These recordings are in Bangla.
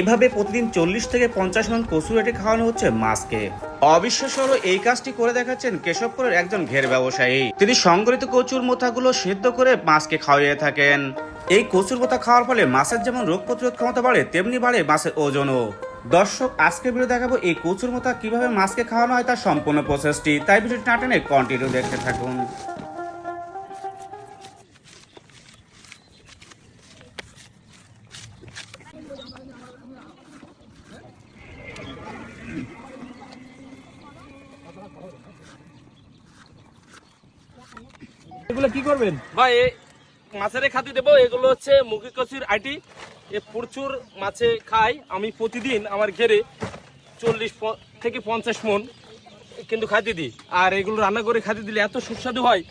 এভাবে প্রতিদিন চল্লিশ থেকে পঞ্চাশ মন কচুরাটি খাওয়ানো হচ্ছে মাছকে। অবিশ্বাস্য এই কাজটি করে দেখাচ্ছেন কেশবপুরের একজন ঘের ব্যবসায়ী। তিনি সংগঠিত কচুর মোথাগুলো সেদ্ধ করে মাছকে খাওয়াইয়ে থাকেন। এই কচুর মোথা খাওয়ার ফলে মাছের যেমন রোগ প্রতিরোধ ক্ষমতা বাড়ে, তেমনি বাড়ে মাছের ওজনও। দর্শক আজকে ভিডিও দেখাবো এই কচুর মোথা কীভাবে মাছকে খাওয়ানো হয় তার সম্পূর্ণ প্রসেসটি। তাই ভিডিওটি না টেনে কন্টিনিউ দেখতে থাকুন। এগুলো কি করবেন? ভাই মাছের খাদ্য দেবো, এগুলো হচ্ছে মুখি আইটি। এ প্রচুর মাছে খাই। আমি প্রতিদিন আমার ঘেরে চল্লিশ থেকে পঞ্চাশ মন কিন্তু খাদ্য দিই। আর এগুলো রান্না করে খাদ্য দিলে এত সুস্বাদু হয়।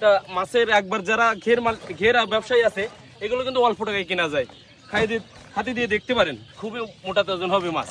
তা মাছের একবার যারা ঘের মাল ঘের ব্যবসায়ী আছে, এগুলো কিন্তু অল্প টাকায় কেনা যায়। খাই দিয়ে হাতে দিয়ে দেখতে পারেন। খুবই মোটা ওজন হবে মাছ।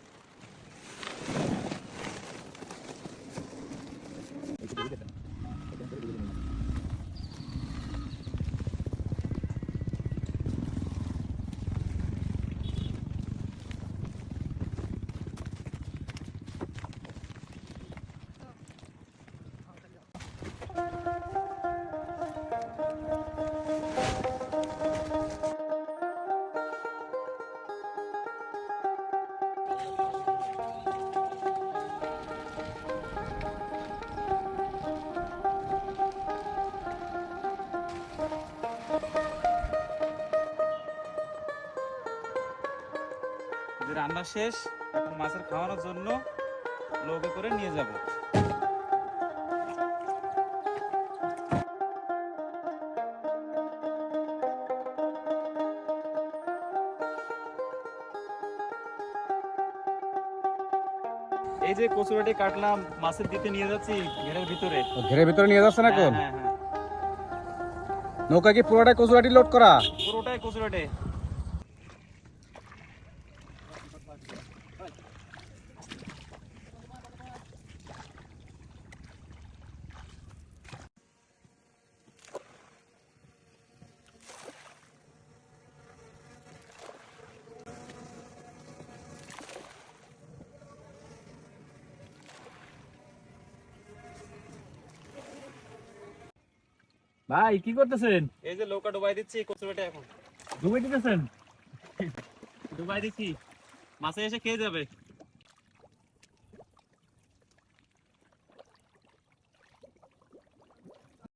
রান্না শেষ এখন মাছের খাওয়ানোর জন্য লোকে করে নিয়ে যাব। এই যে কচুরাটি কাটলাম মাছের দিতে নিয়ে যাচ্ছি ঘেরের ভিতরে। ঘেরের ভিতরে নিয়ে যাচ্ছে না হ্যাঁ, হ্যাঁ, হ্যাঁ। নৌকা কি পুরোটাই কচুরাটি লোড করা? পুরোটাই কচুরাটে ভাই কি করতেছেন? এই যে নৌকা ডুবাই দিচ্ছি কচুরিটা এখন। ডুবাই দিতেছেন? ডুবাই দিচ্ছি। মাছে এসে খেয়ে যাবে।